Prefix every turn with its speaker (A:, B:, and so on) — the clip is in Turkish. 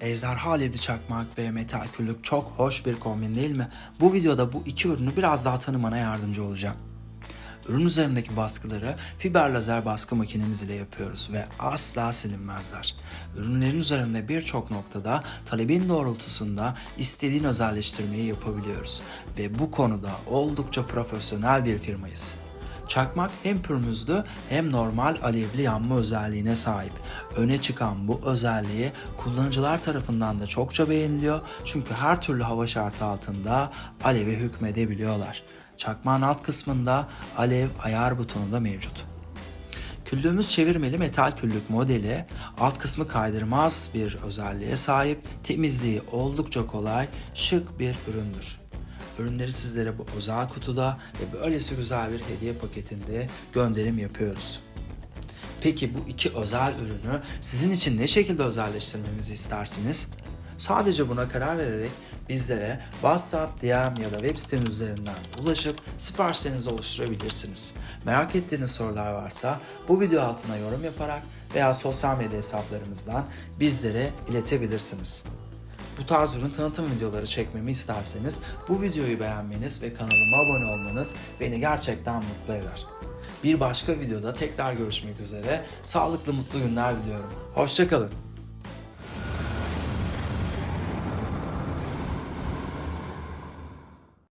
A: Ejderha alevli çakmak ve metal küllük çok hoş bir kombin değil mi? Bu videoda bu iki ürünü biraz daha tanımana yardımcı olacağım. Ürün üzerindeki baskıları fiber lazer baskı makinemiz ile yapıyoruz ve asla silinmezler. Ürünlerin üzerinde birçok noktada talebin doğrultusunda istediğin özelleştirmeyi yapabiliyoruz ve bu konuda oldukça profesyonel bir firmayız. Çakmak hem pürmüzlü hem normal alevli yanma özelliğine sahip. Öne çıkan bu özelliği kullanıcılar tarafından da çokça beğeniliyor çünkü her türlü hava şartı altında aleve hükmedebiliyorlar. Çakmağın alt kısmında alev ayar butonu da mevcut. Küllüğümüz çevirmeli metal küllük modeli, alt kısmı kaydırmaz bir özelliğe sahip, temizliği oldukça kolay, şık bir üründür. Ürünleri sizlere bu özel kutuda ve böylesi güzel bir hediye paketinde gönderim yapıyoruz. Peki bu iki özel ürünü sizin için ne şekilde özelleştirmemizi istersiniz? Sadece buna karar vererek bizlere WhatsApp, DM ya da web sitemiz üzerinden ulaşıp siparişlerinizi oluşturabilirsiniz. Merak ettiğiniz sorular varsa bu video altına yorum yaparak veya sosyal medya hesaplarımızdan bizlere iletebilirsiniz. Bu tarz ürün tanıtım videoları çekmemi isterseniz bu videoyu beğenmeniz ve kanalıma abone olmanız beni gerçekten mutlu eder. Bir başka videoda tekrar görüşmek üzere. Sağlıklı mutlu günler diliyorum. Hoşçakalın.